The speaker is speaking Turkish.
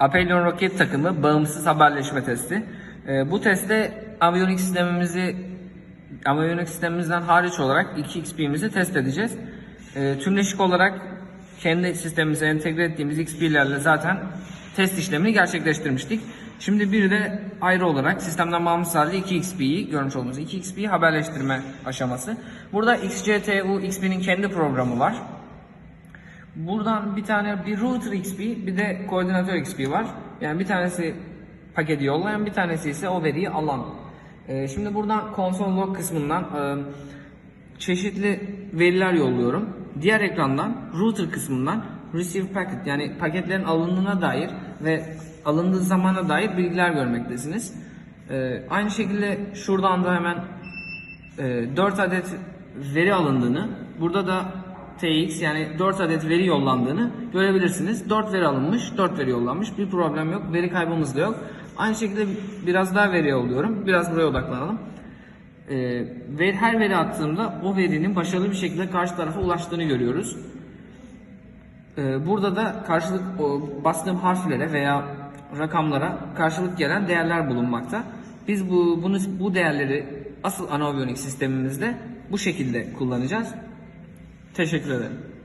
Apelion roket takımı bağımsız haberleşme testi. Ee, bu testte aviyonik sistemimizi aviyonik sistemimizden hariç olarak 2XP'mizi test edeceğiz. Ee, tümleşik olarak kendi sistemimize entegre ettiğimiz XP'lerle zaten test işlemini gerçekleştirmiştik. Şimdi bir de ayrı olarak sistemden bağımsız halde 2XP'yi görmüş olduğunuz 2XP'yi haberleştirme aşaması. Burada XCTU XP'nin kendi programı var. Buradan bir tane bir router XP bir de koordinatör XP var. Yani bir tanesi paketi yollayan bir tanesi ise o veriyi alan. Ee, şimdi buradan console log kısmından e, çeşitli veriler yolluyorum. Diğer ekrandan router kısmından receive packet yani paketlerin alındığına dair ve alındığı zamana dair bilgiler görmektesiniz. Ee, aynı şekilde şuradan da hemen e, 4 adet veri alındığını, burada da TX yani 4 adet veri yollandığını görebilirsiniz. 4 veri alınmış, 4 veri yollanmış. Bir problem yok. Veri kaybımız da yok. Aynı şekilde biraz daha veri yolluyorum. Biraz buraya odaklanalım. E, ve her veri attığımda o verinin başarılı bir şekilde karşı tarafa ulaştığını görüyoruz. Ee, Burada da karşılık o bastığım harflere veya rakamlara karşılık gelen değerler bulunmakta. Biz bu bunu bu değerleri asıl anaviyonik sistemimizde bu şekilde kullanacağız. Teşekkür ederim.